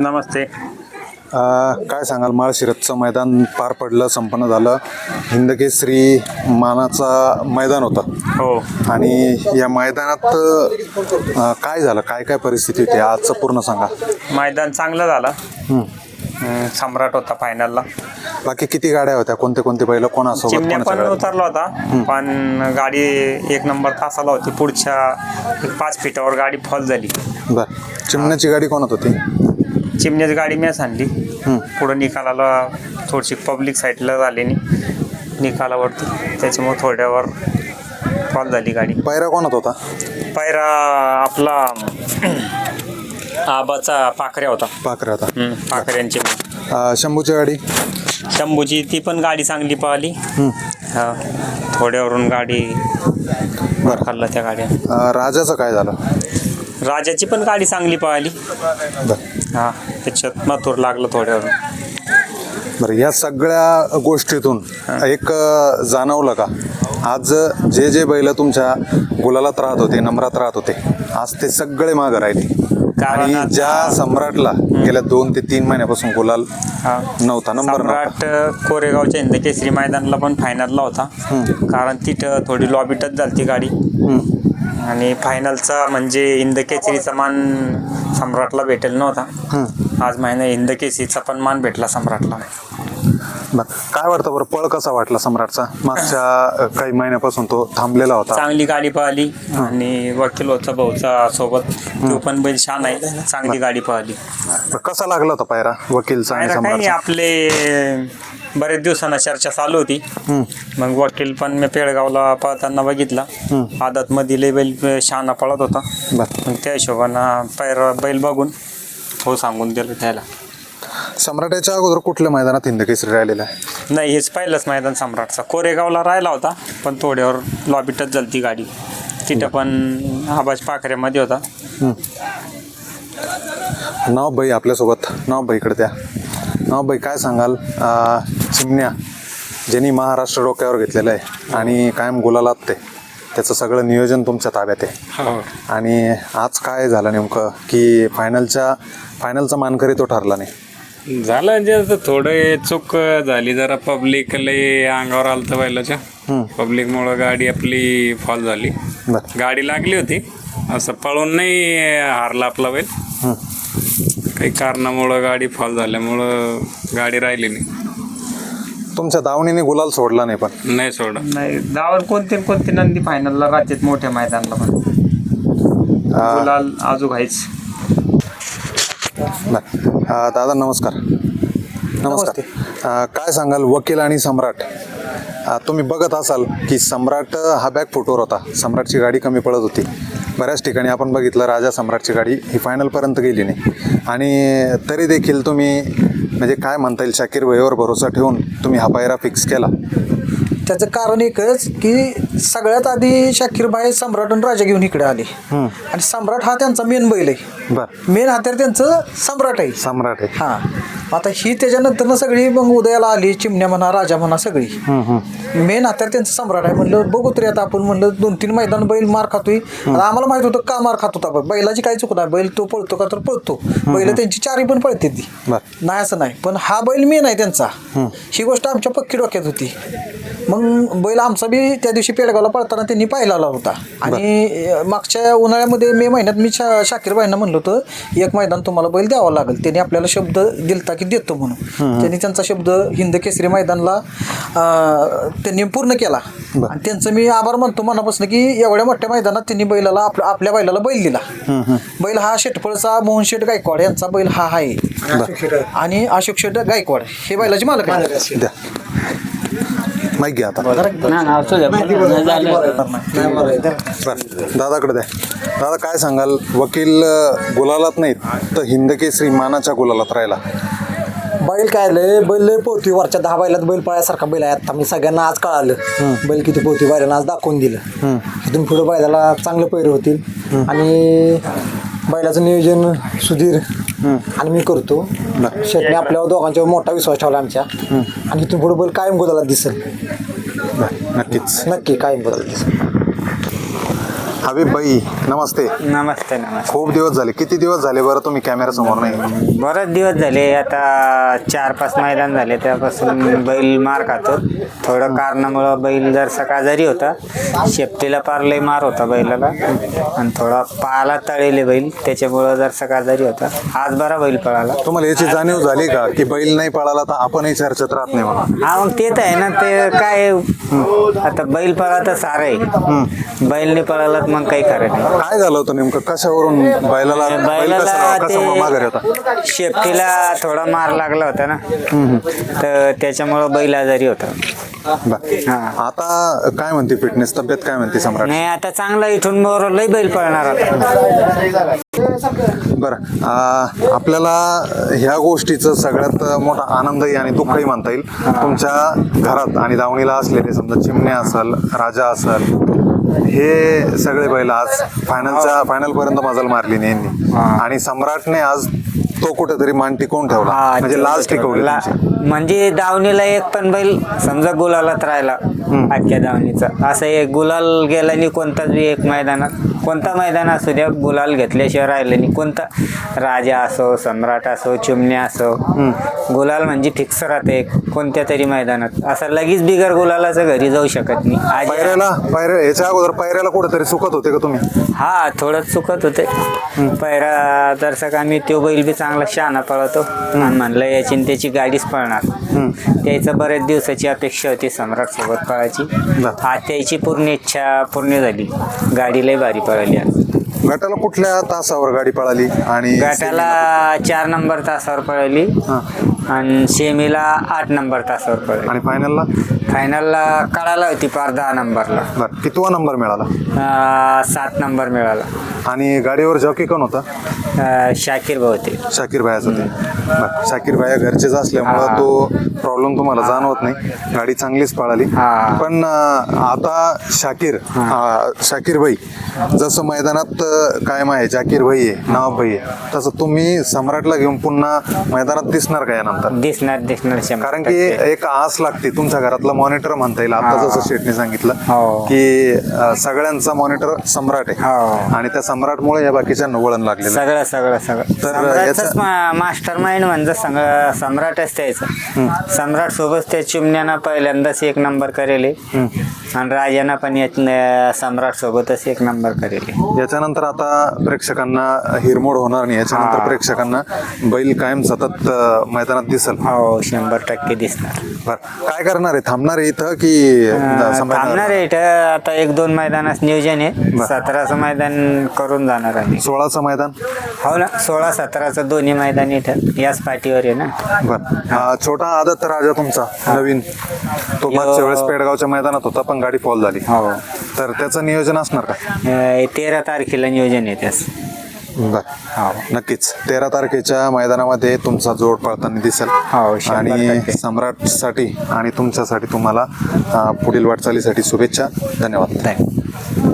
नमस्ते. काय सांगाल माळशिरतचं मैदान पार पडलं संपन्न झालं. हिंदकेसरी मानाचा मैदान होतं. हो. आणि या मैदानात अ, काय झालं? काय काय परिस्थिती होती? आजचं पूर्ण सांगा. मैदान चांगलं झालं. हं. सम्राट होता फायनलला बाकी किती गाड्या होत्या? कोणते कोणते बैल? कोणासोबत चिमण्या पण? उतरला होता पण गाडी एक नंबर तासाला होती. पुढच्या एक पाच फिटावर गाडी फॉल झाली. बर. चिमण्याची गाडी कोणात होती? चिमण्याची गाडी मॅच आणली. पुढं निकालाला थोडीशी पब्लिक साईडला झाली नाही निकालावरती. त्याच्यामुळे थोड्यावर फॉल झाली गाडी. पैरा कोणात होता? पायरा आपला आबाचा पाखऱ्या होता. पाकऱ्या होता. पाखऱ्यांची. शंभूची गाडी? शंभूची ती पण गाडी चांगली पळाली हं. थोड्यावरून गाडी बरं. खाल्ला त्या गाड्या. राजाचं काय झालं? राजाची पण गाडी चांगली बरं. हा त्याच्यात मथुर लागलं थोड्यावरून बरं या सगळ्या गोष्टीतून एक अ, जाणवलं का? आज जे जे बैल तुमच्या गुलालात राहत होते नम्रात राहत होते आज ते सगळे मागं राहिले. कारण आणि आता- ज्या सम्राटला गेल्या दोन ते तीन महिन्यापासून गुलाल हा. नव्हता नंबर नव्हता. सम्राट कोरेगावच्या हिंद केसरी मैदानाला पण फायनलला होता. कारण तिथं थोडी लॉबी टच झाली ती गाडी. हम्म. आणि फायनलचा म्हणजे हिंद केसरीचा मान सम्राटला भेटेल नव्हता आज महिना हिंद केसरीचा पण मान भेटला सम्राटला. बरं काय वाटतं बरं पळ कसा वाटला सम्राटचा? मागच्या अ, काही महिन्यापासून तो थांबलेला होता. चांगली गाडी पळाली आणि वकील होता भाऊचा सोबत. तो पण बैल छान आहे चांगली गाडी पळाली. बरं, कसा लागला होता पायरा वकीलचा आणि पायरा काही नाही, सम्राटचा? आपले बरेच दिवसांना चर्चा चालू होती. मग वकील पण मी पेडगावला पळताना बघितला. आदत मध्ये लय बैल शहाणा पळत होता. मग त्या हिशोबानं पायरा बैल बघून हो सांगून दिलं त्याला. सम्राटाच्या अगोदर कुठल्या मैदानात हिंदकेसरी राहिलेला आहे? नाही हेच पहिलंच मैदान सम्राटचा. कोरेगावला राहिला होता पण थोड्यावर लॉबीटच झाली ती गाडी. तिथं पण आबाज पाखऱ्यामध्ये होता. नाव बाई आपल्यासोबत. नाव बाई इकडे नाव बाई काय सांगाल? चिमण्या ज्यांनी महाराष्ट्र डोक्यावर घेतलेलं आहे आणि कायम गुलालात ते त्याचं सगळं नियोजन तुमच्या ताब्यात आहे. आणि आज काय झालं नेमकं? की फायनलच्या फायनलचा मानकरी तो ठरला नाही. झालं म्हणजे आता थोडं चूक झाली जरा पब्लिक अंगावर आलं तर बैलाच्या पब्लिकमुळं गाडी आपली फॉल झाली. गाडी लागली होती. असं पळून नाही हारला आपला बैल. हं. काही कारणामुळं गाडी फॉल झाल्यामुळं गाडी राहिली नाही. तुमच्या दावणीने गुलाल सोडला नाही पण. नाही सोड नाही दावर कोणते न कोणते नंदी फायनलला राहतात मोठ्या मैदानाला पण. गुलाल आजू घाईच. आ, दादा नमस्कार. नमस्कार. काय सांगाल वकील आणि सम्राट? तुम्ही बघत असाल की सम्राट हा बॅक फुटवर होता. सम्राटची गाडी कमी पडत होती. बऱ्याच ठिकाणी आपण बघितलं राजा सम्राटची गाडी ही फायनलपर्यंत गेली नाही. आणि तरी देखील तुम्ही म्हणजे काय म्हणता येईल शाकीर वयवर भरोसा ठेवून तुम्ही हा पायरा फिक्स केला? त्याचं कारण एकच की सगळ्यात आधी शाकीरबाई सम्राट आणि राजा घेऊन इकडे आले. आणि सम्राट हा त्यांचा मेन बैल आहे. बरं. मेन हत्यार त्यांचं सम्राट आहे. सम्राट आहे. हा. आता ही त्याच्यानंतर सगळी मग उदयाला आली चिमण्या म्हणा राजा म्हणा सगळी. मेन हत्यार त्यांचं सम्राट आहे म्हणलं बघू तरी आता आपण म्हणलं दोन तीन मैदान बैल मार खातोय. आता आम्हाला माहीत होतं का मार खात होता बैलाची काही चूक नाही बैल तो पळतो का तर पळतो. बैल त्यांची चारी पण पळते ती. नाही असं नाही. पण हा बैल मेन आहे त्यांचा. ही गोष्ट आमच्या पक्की डोक्यात होती. मग बैल आमचा बी त्या दिवशी पेडगावला पळताना त्यांनी पाहिला होता. आणि मागच्या उन्हाळ्यामध्ये मे महिन्यात मी शा शाकीर भाईंना म्हणलं होतं एक मैदान तुम्हाला बैल द्यावं लागेल. त्यांनी आपल्याला शब्द दिलता की देतो म्हणून. त्यांनी त्यांचा शब्द हिंद केसरी मैदानला त्यांनी पूर्ण केला. आणि त्यांचं मी आभार मानतो मनापासून की एवढ्या मोठ्या मैदानात त्यांनी बैलाला आपल्या आपल्या बैलाला बैल दिला. बैल हा शेटपळचा मोहन शेठ गायकवाड यांचा बैल हा आहे. आणि अशोक शेठ गायकवाड हे बैलाचे मालक द्या. माहिती घ्या आता. बरं. दादाकडे द्या. दादा काय सांगाल? वकील गुलालात नाहीत तर हिंदकेसरी मानाच्या गुलालात राहिला. बैल काय लय बैल लय पोहती वरच्या दहा बैलात बैल पळायसारखा बैल आहे. आता मी सगळ्यांना आज कळालं. बैल किती पोहती बैलांना आज दाखवून दिलं. इथून पुढे बैलाला चांगले पैरे होतील. आणि बैलाचं नियोजन सुधीर आणि मी करतो. शेटने आपल्यावर दोघांच्यावर मोठा विश्वास ठेवला आमच्या. आणि इथून पुढे बैल कायम गोदाला दिसेल. नक्कीच. नक्की कायम गोदाला दिसेल. हबीब भाई नमस्ते. नमस्ते नमस्ते. खूप दिवस झाले. किती दिवस झाले बरं तुम्ही कॅमेरा समोर नाही? बरेच दिवस झाले. आता चार पाच मैदान झाले. त्यापासून बैल मार खातो. थोडं कारणामुळं बैल जर आजारी होता. शेपटीला पार लय मार होता बैलाला. आणि थोडा पायाला तळेले बैल. त्याच्यामुळं जर आजारी होता. आज बरा बैल पळाला. तुम्हाला याची जाणीव झाली का? की बैल नाही पळाला तर आपणही चर्चेत राहत नाही म्हणून. हा मग ते तर आहे ना. ते काय आता बैल पळा तर सारं आहे. बैल नाही पळाला मग काही खरं नाही. काय झालं होतं नेमकं? कशावरून बैलाला बैल बैलाला कसा कसा माघारी होता? ते शेपटीला थोडा मार लागला होता ना. तर त्याच्यामुळं बैल आजारी होता. बरं. हा. आता काय म्हणते फिटनेस तब्येत काय म्हणते सम्राट? नाही आता चांगला इथून मोर लय बैल पळणार आता बरं. आ, आपल्याला ह्या गोष्टीचं सगळ्यात मोठा आनंदही आणि दुःखही म्हणता येईल. तुमच्या घरात आणि दावणीला असलेले समजा चिमणे असल राजा असल हे सगळे बैल आज फायनलच्या फायनल पर्यंत मजल मारली नाही यांनी आणि सम्राटने आज तो कुठेतरी मान टिकवून ठेवला. हा, म्हणजे लाज टिकवली ला- तुमची. म्हणजे दावणीला एक पण बैल समजा गुलालात राहिला आजच्या दावणीचा. असं एक गुलाल गेला नाही कोणताच बी एक मैदानात कोणता मैदान असू द्या गुलाल घेतल्याशिवाय राहिलं नाही. कोणता राजा असो सम्राट असो चिमण्या असो गुलाल म्हणजे फिक्स राहते कोणत्या तरी मैदानात. असं लगेच बिगर गुलालाचं घरी जाऊ शकत नाही. आज पायऱ्याला पायऱ्या याच्या अगोदर पायऱ्याला कुठेतरी चुकत होते का तुम्ही? हा थोडं चुकत होते. पहिला दर्शक आम्ही तो बैल बी चांगला शहाणा पळवतो आणि म्हणलं याची आणि त्याची गाडीच पळणार. त्याचं बऱ्याच दिवसाची अपेक्षा होती सम्राट सोबत पळायची आज त्याची पूर्ण इच्छा पूर्ण झाली. गाडी लय भारी पळाली गटाला कुठल्या तासावर गाडी पळाली? आणि गटाला चार नंबर तासावर पळाली. आणि सेमीला आठ नंबर तासावर पळाली. आणि फायनलला? फायनलला कळाला होती पार दहा नंबरला. बरं कितवा नंबर मिळाला? अं, सात नंबर मिळाला. आणि गाडीवर जॉकी कोण होता? अं, शाकीर भाऊ होते. शाकीर भायाच होते. बरं शाकीर भाया घरचेच असल्यामुळं. तो प्रॉब्लेम तुम्हाला जाणवत नाही. गाडी चांगलीच पळाली. हा. पण अं, आता शाकीर अं, शाकीर भाई जसं मैदानात अं, कायम आहे जाकीर भाई आहे नवाब भाई आहे तसं तुम्ही सम्राटला घेऊन पुन्हा मैदानात दिसणार का यानंतर दिसणार दिसणार शंभर कारण की टक्के. एक आस लागते तुमच्या घरातला मॉनिटर म्हणता येईल आता. जसं शेटने सांगितलं हो. की अं, सगळ्यांचा मॉनिटर सम्राट आहे हो. आणि त्या सम्राटमुळे या बाकीच्या वळण लागलेलं आहे. सगळं सगळं सगळं तर मास्टर माइंड म्हणजे सगळं सम्राटच त्याचं सम्राट सोबत त्या चिमण्यानं पहिल्यांदाच एक नंबर करेले आणि राजानं पण यात सम्राट सोबतच एक नंबर करेले. याच्यानंतर आता प्रेक्षकांना हिरमोड होणार नाही. याच्यानंतर. प्रेक्षकांना बैल कायम सतत अं, मैदानात दिसल. हो शंभर टक्के दिसणार. बर. काय करणार आहे? थांबणार आहे इथं की? थांबणार आहे इथं. आता एक दोन मैदानात नियोजन आहे. सतराचं मैदान करून जाणार आम्ही. सोळाचं मैदान? हो ना. सोळा सतराचं दोन्ही मैदान इथं. याच पाठीवर आहे ना. बर. छोटा आदत राजा तुमचा नवीन. तो मागच्या वेळेस पेडगावच्या मैदानात होता पण गाडी फॉल झाली. हो. तर त्याचं नियोजन असणार का? अं, तेरा तारखेला नियोजन आहे त्यास बर. हो. नक्कीच. तेरा तारखेच्या मैदानामध्ये तुमचा जोड पळताना दिसेल. हो, शंभर आणि टक्के. सम्राटसाठी आणि तुमच्यासाठी तुम्हाला अं, पुढील वाटचालीसाठी शुभेच्छा. धन्यवाद. थँक्यू